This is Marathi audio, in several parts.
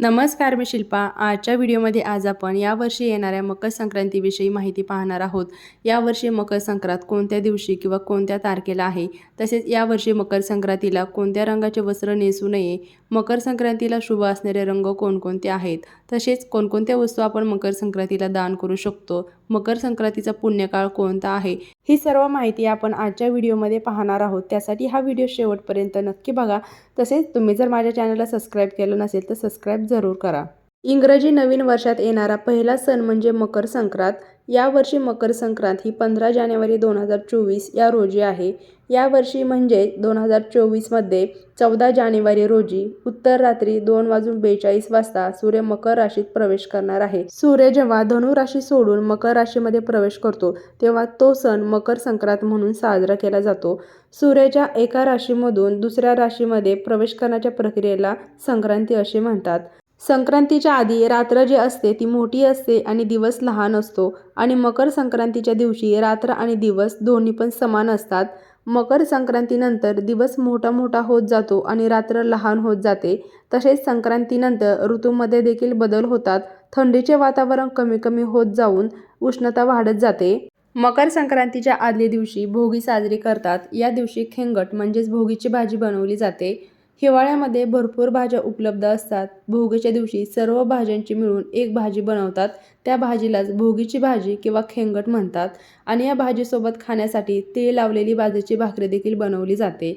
नमस्कार मी शिल्पा. आजच्या व्हिडिओमध्ये आज आपण यावर्षी येणाऱ्या मकर संक्रांतीविषयी माहिती पाहणार आहोत. यावर्षी मकर संक्रांत कोणत्या दिवशी किंवा कोणत्या तारखेला आहे? तसेच यावर्षी मकर संक्रांतीला कोणत्या रंगाचे वस्त्र नेसू नये? मकर संक्रांतीला शुभ असणारे रंग कोणकोणते आहेत? तसेच कोणकोणत्या वस्तू आपण मकर संक्रांतीला दान करू शकतो? मकर संक्रांतीचा पुण्यकाळ कोणता आहे? ही सर्व माहिती आपण आजच्या व्हिडिओमध्ये पाहणार आहोत. त्यासाठी हा व्हिडिओ शेवटपर्यंत नक्की बघा. तसेच तुम्ही जर माझ्या चॅनलला सबस्क्राईब केलं नसेल तर सबस्क्राईब जरूर करा. इंग्रजी नवीन वर्षात येणारा पहिला सण म्हणजे मकर संक्रांत. यावर्षी मकर संक्रांत ही पंधरा जानेवारी दोन हजार चोवीस या रोजी आहे. यावर्षी म्हणजे दोन हजार चोवीसमध्ये चौदा जानेवारी रोजी उत्तर रात्री दोन वाजून बेचाळीस वाजता सूर्य मकर राशीत प्रवेश करणार आहे. सूर्य जेव्हा धनु राशी सोडून मकर राशीमध्ये प्रवेश करतो तेव्हा तो सण मकर संक्रांत म्हणून साजरा केला जातो. सूर्याच्या एका राशीमधून दुसऱ्या राशीमध्ये प्रवेश करण्याच्या प्रक्रियेला संक्रांती असे म्हणतात. संक्रांतीच्या आधी रात्र जी असते ती मोठी असते आणि दिवस लहान असतो. आणि मकर संक्रांतीच्या दिवशी रात्र आणि दिवस दोन्ही पण समान असतात. मकर संक्रांतीनंतर दिवस मोठा मोठा होत जातो आणि रात्र लहान होत जाते. तसेच संक्रांतीनंतर ऋतूमध्ये देखील बदल होतात. थंडीचे वातावरण कमी कमी होत जाऊन उष्णता वाढत जाते. मकर संक्रांतीच्या आदल्या दिवशी भोगी साजरी करतात. या दिवशी खेंगट म्हणजेच भोगीची भाजी बनवली जाते. हिवाळ्यामध्ये भरपूर भाज्या उपलब्ध असतात. भोगीच्या दिवशी सर्व भाज्यांची मिळून एक भाजी बनवतात. त्या भाजीलाच भोगीची भाजी किंवा खेंगट म्हणतात आणि या भाजीसोबत खाण्यासाठी तीळ लावलेली बाजरीची भाकरी देखील बनवली जाते.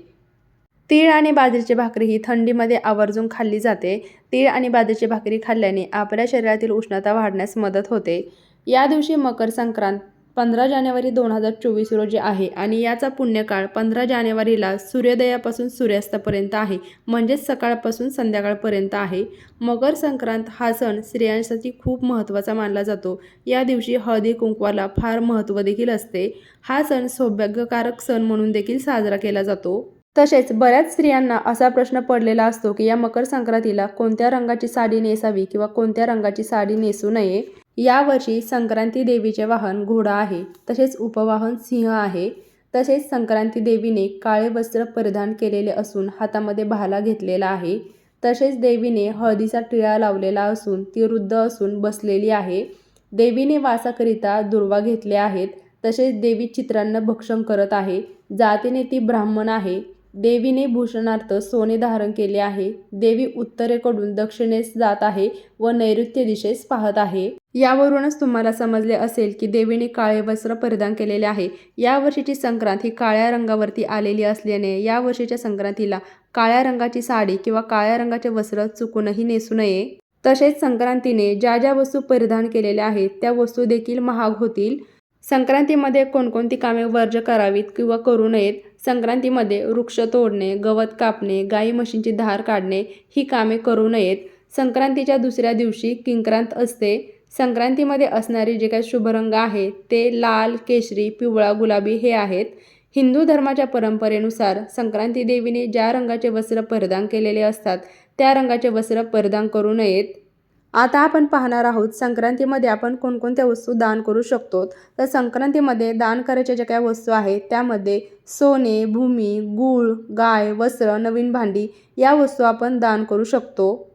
तीळ आणि बाजरीची भाकरी ही थंडीमध्ये आवर्जून खाल्ली जाते. तीळ आणि बाजरीची भाकरी खाल्ल्याने आपल्या शरीरातील उष्णता वाढण्यास मदत होते. या दिवशी मकर संक्रांत पंधरा जानेवारी दोन हजार चोवीस रोजी आहे आणि याचा पुण्यकाळ पंधरा जानेवारीला सूर्योदयापासून सूर्यास्तापर्यंत आहे म्हणजेच सकाळपासून संध्याकाळपर्यंत आहे. मकर संक्रांत हा सण स्त्रियांसाठी खूप महत्त्वाचा मानला जातो. या दिवशी हळदी कुंकवाला फार महत्त्व देखील असते. हा सण सौभाग्यकारक सण म्हणून देखील साजरा केला जातो. तसेच बऱ्याच स्त्रियांना असा प्रश्न पडलेला असतो की या मकर संक्रांतीला कोणत्या रंगाची साडी नेसावी किंवा कोणत्या रंगाची साडी नेसू नये? यावर्षी संक्रांती देवीचे वाहन घोडा आहे तसेच उपवाहन सिंह आहे तसेच संक्रांती देवीने काळे वस्त्र परिधान केलेले असून हातामध्ये भाला घेतलेला आहे तसेच देवीने हळदीचा टिळा लावलेला असून ती वृद्ध असून बसलेली आहे. देवीने वासाकरिता दुर्वा घेतले आहेत तसेच देवी चित्रांना भक्षण करत आहे जातीने ती ब्राह्मण आहे. देवीने भूषणार्थ सोने धारण केले आहे. देवी उत्तरेकडून दक्षिणेस जात आहे व नैऋत्य दिशेस पाहत आहे. यावरूनच तुम्हाला समजले असेल की देवीने काळे वस्त्र परिधान केलेले आहे. या वर्षीची संक्रांत ही काळ्या रंगावरती आलेली असल्याने या वर्षीच्या संक्रांतीला काळ्या रंगाची साडी किंवा काळ्या रंगाचे वस्त्र चुकूनही नेसू नये. तसेच संक्रांतीने ज्या ज्या वस्तू परिधान केलेल्या आहेत त्या वस्तू देखील महाग होतील. संक्रांतीमध्ये कोणकोणती कामे वर्ज करावीत किंवा करू नयेत? संक्रांतीमध्ये वृक्ष तोडणे गवत कापणे गाई म्हशींची धार काढणे ही कामे करू नयेत. संक्रांतीच्या दुसऱ्या दिवशी किंक्रांत असते. संक्रांतीमध्ये असणारे जे काही शुभरंग आहेत ते लाल केशरी पिवळा गुलाबी हे आहेत. हिंदू धर्माच्या परंपरेनुसार संक्रांती देवीने ज्या रंगाचे वस्त्र परिधान केलेले असतात त्या रंगाचे वस्त्र परिधान करू नयेत. आता आपण पाहणार आहोत संक्रांतीमध्ये आपण कोणकोणत्या वस्तू दान करू शकतो? तर संक्रांतीमध्ये दान करायच्या ज्या काही वस्तू आहेत त्यामध्ये सोने भूमी गूळ गाय वस्त्र नवीन भांडी या वस्तू आपण दान करू शकतो.